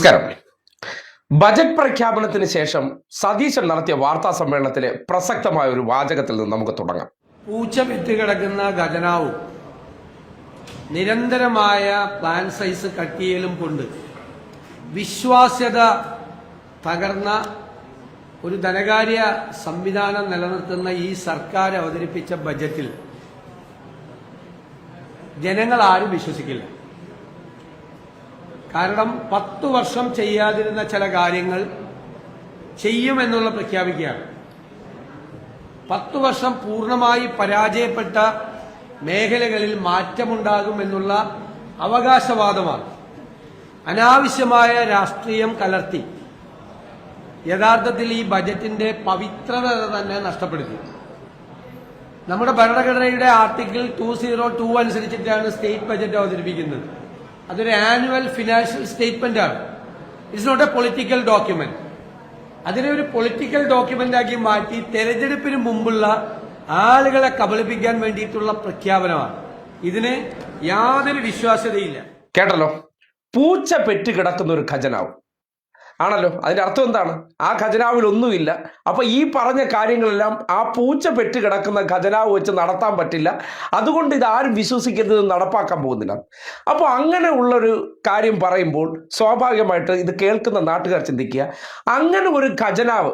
നമസ്കാരം. ബജറ്റ് പ്രഖ്യാപനത്തിന് ശേഷം സതീശൻ നടത്തിയ വാർത്താ സമ്മേളനത്തിലെ പ്രസക്തമായ ഒരു വാചകത്തിൽ നിന്ന് നമുക്ക് തുടങ്ങാം. പൂച്ച പെറ്റുകിടക്കുന്ന ഖജനാവും. നിരന്തരമായ പ്ലാൻ സൈസ് കട്ടിയലും കൊണ്ട് വിശ്വാസ്യത തകർന്ന ഒരു ധനകാര്യ സംവിധാനം നിലനിർത്തുന്ന ഈ സർക്കാർ അവതരിപ്പിച്ച ബജറ്റിൽ ജനങ്ങൾ ആരും വിശ്വസിക്കില്ല. കാരണം പത്തു വർഷം ചെയ്യാതിരുന്ന ചില കാര്യങ്ങൾ ചെയ്യുമെന്നുള്ള പ്രഖ്യാപിക്കുകയാണ്. പത്തു വർഷം പൂർണമായി പരാജയപ്പെട്ട മേഖലകളിൽ മാറ്റമുണ്ടാകുമെന്നുള്ള അവകാശവാദമാണ്. അനാവശ്യമായ രാഷ്ട്രീയം കലർത്തി യഥാർത്ഥത്തിൽ ഈ ബജറ്റിന്റെ പവിത്രത തന്നെ നഷ്ടപ്പെടുത്തി. നമ്മുടെ ഭരണഘടനയുടെ ആർട്ടിക്കിൾ ടു സീറോ ടു അനുസരിച്ചിട്ടാണ് സ്റ്റേറ്റ് ബജറ്റ് അവതരിപ്പിക്കുന്നത്. അതൊരു ആനുവൽ ഫിനാൻഷ്യൽ സ്റ്റേറ്റ്മെന്റ് ആണ്. It's not a political document അതിനെ ഒരു പൊളിറ്റിക്കൽ ഡോക്യുമെന്റ് ആക്കി മാറ്റി തെരഞ്ഞെടുപ്പിന് മുമ്പുള്ള ആളുകളെ കബളിപ്പിക്കാൻ വേണ്ടിയിട്ടുള്ള പ്രഖ്യാപനമാണ്. ഇതിന് യാതൊരു വിശ്വാസ്യതയില്ല. കേട്ടല്ലോ? പൂച്ച പെറ്റ് കിടക്കുന്ന ഒരു ഖജനാവ്. ആണല്ലോ. അതിന്റെ അർത്ഥം എന്താണ്? ആ ഖജനാവിൽ ഒന്നുമില്ല. അപ്പൊ ഈ പറഞ്ഞ കാര്യങ്ങളെല്ലാം ആ പൂച്ച പെട്ട് കിടക്കുന്ന ഖജനാവ് വെച്ച് നടത്താൻ പറ്റില്ല. അതുകൊണ്ട് ഇത് ആരും വിശ്വസിക്കരുത് നടപ്പാക്കാൻ പോകുന്നില്ല. അപ്പോൾ അങ്ങനെ ഉള്ളൊരു കാര്യം പറയുമ്പോൾ സ്വാഭാവികമായിട്ട് ഇത് കേൾക്കുന്ന നാട്ടുകാർ ചിന്തിക്കുക. അങ്ങനെ ഒരു ഖജനാവ്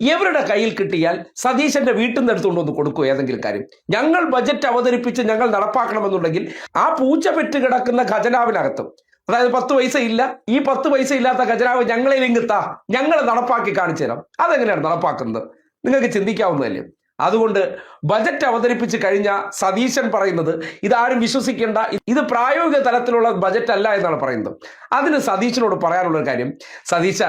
ഇവരുടെ കയ്യിൽ കിട്ടിയാൽ സതീശന്റെ വീട്ടിൽ നിന്ന് എടുത്തുകൊണ്ട് ഒന്ന് കൊടുക്കുക ഏതെങ്കിലും കാര്യം? ഞങ്ങൾ ബജറ്റ് അവതരിപ്പിച്ച് ഞങ്ങൾ നടപ്പാക്കണമെന്നുണ്ടെങ്കിൽ ആ പൂച്ച പെറ്റ് കിടക്കുന്ന ഖജനാവിനകത്തും അതായത് പത്ത് പൈസ ഇല്ല. ഈ പത്ത് പൈസ ഇല്ലാത്ത ഖജനാവ് ഞങ്ങളെ ഇങ്ങത്താ ഞങ്ങളെ നടപ്പാക്കി കാണിച്ചു തരാം. അതെങ്ങനെയാണ് നടപ്പാക്കുന്നത്? നിങ്ങൾക്ക് ചിന്തിക്കാവുന്നതല്ലേ? അതുകൊണ്ട് ബജറ്റ് അവതരിപ്പിച്ച് കഴിഞ്ഞ സതീശൻ പറയുന്നത് ഇതാരും വിശ്വസിക്കേണ്ട ഇത് പ്രായോഗിക തലത്തിലുള്ള ബജറ്റ് അല്ല എന്നാണ് പറയുന്നത്. അതിന് സതീശനോട് പറയാനുള്ള കാര്യം. സതീശ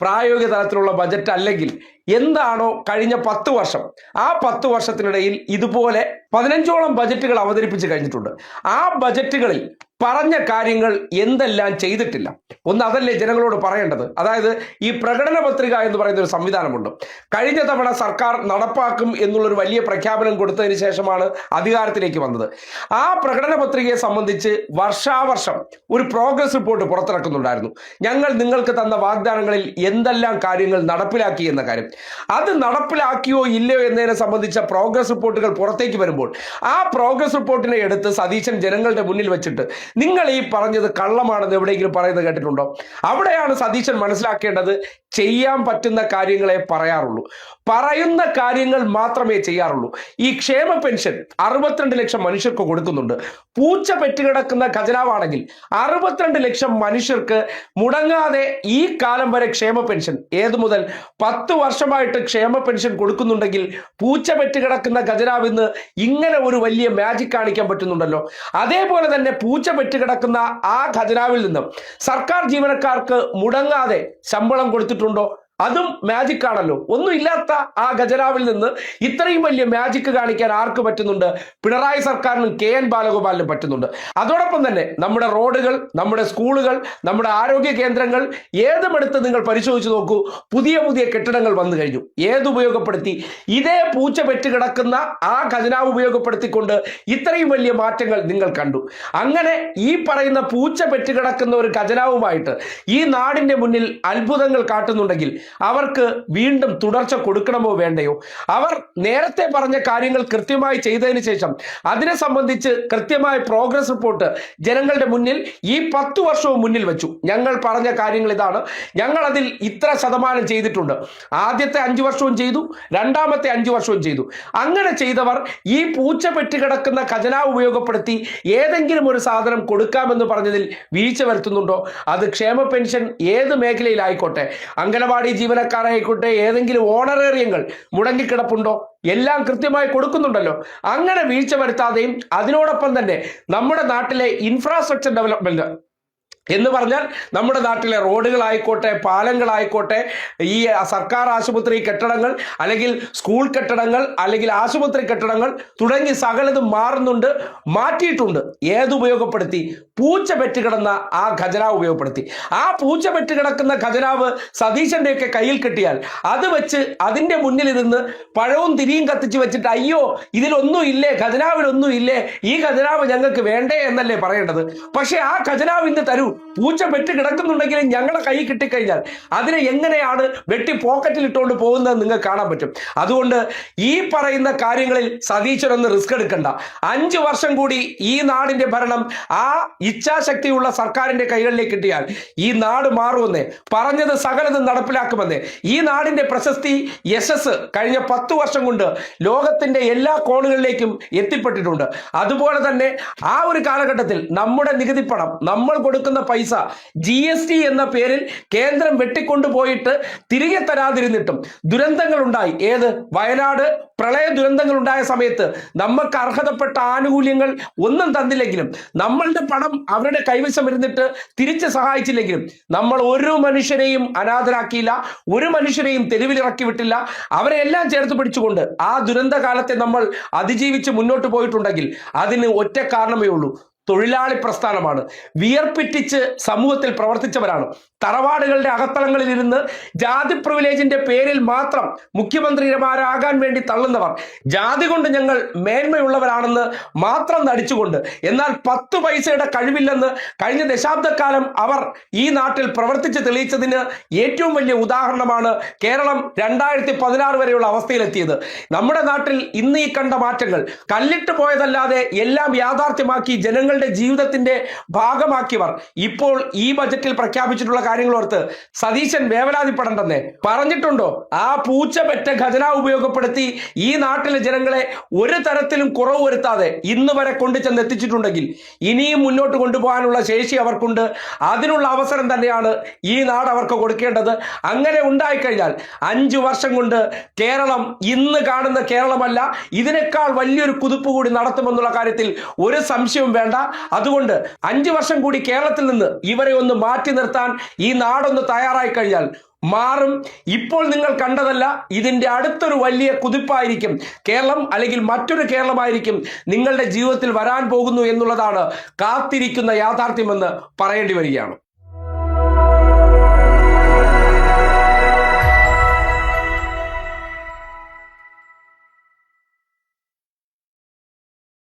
പ്രായോഗിക തലത്തിലുള്ള ബജറ്റ് അല്ലെങ്കിൽ എന്താണോ കഴിഞ്ഞ പത്ത് വർഷം ആ പത്ത് വർഷത്തിനിടയിൽ ഇതുപോലെ പതിനഞ്ചോളം ബജറ്റുകൾ അവതരിപ്പിച്ച് കഴിഞ്ഞിട്ടുണ്ട്. ആ ബജറ്റുകളിൽ പറഞ്ഞ കാര്യങ്ങൾ എന്തെല്ലാം ചെയ്തിട്ടില്ല. ഒന്ന് അതല്ലേ ജനങ്ങളോട് പറയേണ്ടത്. അതായത് ഈ പ്രകടന പത്രിക എന്ന് പറയുന്ന ഒരു സംവിധാനമുണ്ട്. കഴിഞ്ഞ തവണ സർക്കാർ നടപ്പാക്കും എന്നുള്ളൊരു വലിയ പ്രഖ്യാപനം കൊടുത്തതിന് ശേഷമാണ് അധികാരത്തിലേക്ക് വന്നത്. ആ പ്രകടന പത്രികയെ സംബന്ധിച്ച് വർഷാവർഷം ഒരു പ്രോഗ്രസ് റിപ്പോർട്ട് പുറത്തിറക്കുന്നുണ്ടായിരുന്നു. ഞങ്ങൾ നിങ്ങൾക്ക് തന്ന വാഗ്ദാനങ്ങളിൽ എന്തെല്ലാം കാര്യങ്ങൾ നടപ്പിലാക്കി എന്ന കാര്യം. അത് നടപ്പിലാക്കിയോ ഇല്ലയോ എന്നതിനെ സംബന്ധിച്ച പ്രോഗ്രസ് റിപ്പോർട്ടുകൾ പുറത്തേക്ക് വരുമ്പോൾ ആ പ്രോഗ്രസ് റിപ്പോർട്ടിനെ എടുത്ത് സതീശൻ ജനങ്ങളുടെ മുന്നിൽ വെച്ചിട്ട് നിങ്ങൾ ഈ പറഞ്ഞത് കള്ളമാണെന്ന് എവിടെയെങ്കിലും പറയുന്നത് കേട്ടിട്ടുണ്ടോ? അവിടെയാണ് സതീശൻ മനസ്സിലാക്കേണ്ടത് ചെയ്യാൻ പറ്റുന്ന കാര്യങ്ങളെ പറയാറുള്ളൂ. പറയുന്ന കാര്യങ്ങൾ മാത്രമേ ചെയ്യാറുള്ളൂ. ഈ ക്ഷേമ പെൻഷൻ അറുപത്തിരണ്ട് ലക്ഷം മനുഷ്യർക്ക് കൊടുക്കുന്നുണ്ട്. പൂച്ച പെറ്റുകിടക്കുന്ന ഖജനാവാണെങ്കിൽ അറുപത്തിരണ്ട് ലക്ഷം മനുഷ്യർക്ക് മുടങ്ങാതെ ഈ കാലം വരെ ക്ഷേമ പെൻഷൻ ഏതു മുതൽ പത്ത് വർഷമായിട്ട് ക്ഷേമ പെൻഷൻ കൊടുക്കുന്നുണ്ടെങ്കിൽ പൂച്ച പെറ്റുകിടക്കുന്ന ഖജനാവ് ഇന്ന് ഇങ്ങനെ ഒരു വലിയ മാജിക് കാണിക്കാൻ പറ്റുന്നുണ്ടല്ലോ. അതേപോലെ തന്നെ പൂച്ച പെറ്റുകിടക്കുന്ന ആ ഖജനാവിൽ നിന്നും സർക്കാർ ജീവനക്കാർക്ക് മുടങ്ങാതെ ശമ്പളം കൊടുത്തിട്ടുണ്ടോ. കേട്ടിട്ടുണ്ടോ അതും മാജിക് ആണല്ലോ. ഒന്നുമില്ലാത്ത ആ ഖജനാവിൽ നിന്ന് ഇത്രയും വലിയ മാജിക് കാണിക്കാൻ ആർക്ക് പറ്റുന്നുണ്ട്? പിണറായി സർക്കാരിനും കെ എൻ ബാലഗോപാലിനും പറ്റുന്നുണ്ട്. അതോടൊപ്പം തന്നെ നമ്മുടെ റോഡുകൾ നമ്മുടെ സ്കൂളുകൾ നമ്മുടെ ആരോഗ്യ കേന്ദ്രങ്ങൾ ഏതുമെടുത്ത് നിങ്ങൾ പരിശോധിച്ച് നോക്കൂ പുതിയ പുതിയ കെട്ടിടങ്ങൾ വന്നു കഴിഞ്ഞു. ഏതുപയോഗപ്പെടുത്തി ഇതേ പൂച്ച പെറ്റ് കിടക്കുന്ന ആ ഖജനാവ് ഉപയോഗപ്പെടുത്തിക്കൊണ്ട് ഇത്രയും വലിയ മാറ്റങ്ങൾ നിങ്ങൾ കണ്ടു. അങ്ങനെ ഈ പറയുന്ന പൂച്ച പെറ്റ് കിടക്കുന്ന ഒരു ഖജനാവുമായിട്ട് ഈ നാടിന്റെ മുന്നിൽ അത്ഭുതങ്ങൾ കാട്ടുന്നുണ്ടെങ്കിൽ അവർക്ക് വീണ്ടും തുടർച്ച കൊടുക്കണമോ വേണ്ടയോ? അവർ നേരത്തെ പറഞ്ഞ കാര്യങ്ങൾ കൃത്യമായി ചെയ്തതിന് ശേഷം അതിനെ സംബന്ധിച്ച് കൃത്യമായ പ്രോഗ്രസ് റിപ്പോർട്ട് ജനങ്ങളുടെ മുന്നിൽ ഈ പത്തു വർഷവും മുന്നിൽ വെച്ചു. ഞങ്ങൾ പറഞ്ഞ കാര്യങ്ങൾ ഇതാണ്. ഞങ്ങൾ അതിൽ ഇത്ര ശതമാനം ചെയ്തിട്ടുണ്ട്. ആദ്യത്തെ അഞ്ചു വർഷവും ചെയ്തു. രണ്ടാമത്തെ അഞ്ചു വർഷവും ചെയ്തു. അങ്ങനെ ചെയ്തവർ ഈ പൂച്ച പെറ്റ് കിടക്കുന്ന ഖജനാവ് ഉപയോഗപ്പെടുത്തി ഏതെങ്കിലും ഒരു സാധനം കൊടുക്കാമെന്ന് പറഞ്ഞതിൽ വീഴ്ച വരുത്തുന്നുണ്ടോ? അത് ക്ഷേമ പെൻഷൻ ഏത് മേഖലയിലായിക്കോട്ടെ? അംഗനവാടി ജീവനക്കാരായിക്കോട്ടെ ഏതെങ്കിലും ഓണറേറിയങ്ങൾ മുടങ്ങിക്കിടപ്പുണ്ടോ? എല്ലാം കൃത്യമായി കൊടുക്കുന്നുണ്ടല്ലോ. അങ്ങനെ വീഴ്ച വരുത്താതെയും അതിനോടൊപ്പം തന്നെ നമ്മുടെ നാട്ടിലെ ഇൻഫ്രാസ്ട്രക്ചർ ഡെവലപ്മെന്റ് എന്ന് പറഞ്ഞാൽ നമ്മുടെ നാട്ടിലെ റോഡുകളായിക്കോട്ടെ പാലങ്ങളായിക്കോട്ടെ ഈ സർക്കാർ ആശുപത്രി കെട്ടിടങ്ങൾ അല്ലെങ്കിൽ സ്കൂൾ കെട്ടിടങ്ങൾ അല്ലെങ്കിൽ ആശുപത്രി കെട്ടിടങ്ങൾ തുടങ്ങി സകലതും മാറുന്നുണ്ട് മാറ്റിയിട്ടുണ്ട്. ഏത് ഉപയോഗപ്പെടുത്തി? പൂച്ച പെറ്റുകിടന്ന ആ ഖജനാവ് ഉപയോഗപ്പെടുത്തി. ആ പൂച്ച പെറ്റുകിടക്കുന്ന ഖജനാവ് സതീശന്റെയൊക്കെ കയ്യിൽ കിട്ടിയാൽ അത് വെച്ച് അതിന്റെ മുന്നിൽ ഇരുന്ന് പഴവും തിരിയും കത്തിച്ച് വെച്ചിട്ട് അയ്യോ ഇതിലൊന്നും ഇല്ലേ ഖജനാവിലൊന്നും ഇല്ലേ ഈ ഖജനാവ് ഞങ്ങൾക്ക് വേണ്ടേ എന്നല്ലേ പറയേണ്ടത്. പക്ഷേ ആ ഖജനാവ് ഇന്ന് തരൂ. പൂച്ച വെട്ടി കിടക്കുന്നുണ്ടെങ്കിൽ ഞങ്ങളെ കൈ കിട്ടിക്കഴിഞ്ഞാൽ അതിനെ എങ്ങനെയാണ് വെട്ടി പോക്കറ്റിൽ ഇട്ടുകൊണ്ട് പോകുന്നത് നിങ്ങൾക്ക് കാണാൻ പറ്റും. അതുകൊണ്ട് ഈ പറയുന്ന കാര്യങ്ങളിൽ സതീശ്വരൊന്ന് റിസ്ക് എടുക്കണ്ട. അഞ്ച് വർഷം കൂടി ഈ നാടിന്റെ ഭരണം ആ ഇച്ഛാശക്തിയുള്ള സർക്കാരിന്റെ കൈകളിലേക്ക് കിട്ടിയാൽ ഈ നാട് മാറുമെന്നേ പറഞ്ഞത് സകലതും നടപ്പിലാക്കുമെന്നേ. ഈ നാടിന്റെ പ്രശസ്തി യശസ് കഴിഞ്ഞ പത്ത് വർഷം കൊണ്ട് ലോകത്തിന്റെ എല്ലാ കോണുകളിലേക്കും എത്തിപ്പെട്ടിട്ടുണ്ട്. അതുപോലെ തന്നെ ആ ഒരു കാലഘട്ടത്തിൽ നമ്മുടെ നികുതി പണം നമ്മൾ കൊടുക്കുന്ന പൈസ. ജി എസ് ടി എന്ന പേരിൽ കേന്ദ്രം വെട്ടിക്കൊണ്ടുപോയിട്ട് തിരികെ തരാതിരുന്നിട്ടും ദുരന്തങ്ങൾ ഉണ്ടായി ഏത്? വയനാട്. പ്രളയ ദുരന്തങ്ങൾ ഉണ്ടായ സമയത്ത് നമുക്ക് അർഹതപ്പെട്ട ആനുകൂല്യങ്ങൾ ഒന്നും തന്നില്ലെങ്കിലും നമ്മളുടെ പണം അവരുടെ കൈവശം ഇരുന്നിട്ട് തിരിച്ച് സഹായിച്ചില്ലെങ്കിലും നമ്മൾ ഒരു മനുഷ്യരെയും അനാഥരാക്കിയില്ല ഒരു മനുഷ്യരെയും തെരുവിലിറക്കി വിട്ടില്ല. അവരെ എല്ലാം ചേർത്ത് പിടിച്ചുകൊണ്ട് ആ ദുരന്ത കാലത്തെ നമ്മൾ അതിജീവിച്ച് മുന്നോട്ട് പോയിട്ടുണ്ടെങ്കിൽ അതിന് ഒറ്റ കാരണമേ ഉള്ളൂ. തൊഴിലാളി പ്രസ്ഥാനമാണ്. വിയർപ്പിറ്റിച്ച് സമൂഹത്തിൽ പ്രവർത്തിച്ചവരാണ്. തറവാടുകളുടെ അകത്തളങ്ങളിൽ ഇരുന്ന് ജാതി പ്രിവിലേജിന്റെ പേരിൽ മാത്രം മുഖ്യമന്ത്രിമാരാകാൻ വേണ്ടി തള്ളുന്നവർ. ജാതി കൊണ്ട് ഞങ്ങൾ മേന്മയുള്ളവരാണെന്ന് മാത്രം നടിച്ചുകൊണ്ട് എന്നാൽ പത്ത് പൈസയുടെ കഴിവില്ലെന്ന് കഴിഞ്ഞ ദശാബ്ദക്കാലം അവർ ഈ നാട്ടിൽ പ്രവർത്തിച്ച് തെളിയിച്ചതിന് ഏറ്റവും വലിയ ഉദാഹരണമാണ് കേരളം രണ്ടായിരത്തി പതിനാറ് വരെയുള്ള അവസ്ഥയിലെത്തിയത്. നമ്മുടെ നാട്ടിൽ ഇന്ന് ഈ കണ്ട മാറ്റങ്ങൾ കല്ലിട്ട് പോയതല്ലാതെ എല്ലാം യാഥാർത്ഥ്യമാക്കി ജനങ്ങളുടെ ജീവിതത്തിന്റെ ഭാഗമാക്കിയവർ ഇപ്പോൾ ഈ ബജറ്റിൽ പ്രഖ്യാപിച്ചിട്ടുള്ള കാര്യങ്ങൾ ഓർത്ത് സതീശൻ വേവലാതിപ്പെടണ്ടെന്നേ പറഞ്ഞിട്ടുണ്ടോ? ആ പൂച്ച പെറ്റ ഖജനാവ് ഉപയോഗപ്പെടുത്തി ഈ നാട്ടിലെ ജനങ്ങളെ ഒരു തരത്തിലും കുറവ് വരുത്താതെ ഇന്ന് വരെ കൊണ്ടു ചെന്ന് എത്തിച്ചിട്ടുണ്ടെങ്കിൽ ഇനിയും മുന്നോട്ട് കൊണ്ടുപോകാനുള്ള ശേഷി അവർക്കുണ്ട്. അതിനുള്ള അവസരം തന്നെയാണ് ഈ നാട് അവർക്ക് കൊടുക്കേണ്ടത്. അങ്ങനെ ഉണ്ടായിക്കഴിഞ്ഞാൽ അഞ്ചു വർഷം കൊണ്ട് കേരളം ഇന്ന് കാണുന്ന കേരളമല്ല. ഇതിനേക്കാൾ വലിയൊരു കുതിപ്പ് കൂടി നടത്തുമെന്നുള്ള കാര്യത്തിൽ ഒരു സംശയവും വേണ്ട. അതുകൊണ്ട് അഞ്ചു വർഷം കൂടി കേരളത്തിൽ നിന്ന് ഇവരെ ഒന്ന് മാറ്റി നിർത്താൻ ഈ നാടൊന്ന് തയ്യാറായി കഴിഞ്ഞാൽ മാറും. ഇപ്പോൾ നിങ്ങൾ കണ്ടതല്ല ഇതിന്റെ അടുത്തൊരു വലിയ കുതിപ്പായിരിക്കും. കേരളം അല്ലെങ്കിൽ മറ്റൊരു കേരളമായിരിക്കും നിങ്ങളുടെ ജീവിതത്തിൽ വരാൻ പോകുന്നു എന്നുള്ളതാണ് കാത്തിരിക്കുന്ന യാഥാർത്ഥ്യമെന്ന് പറയേണ്ടി വരികയാണ്.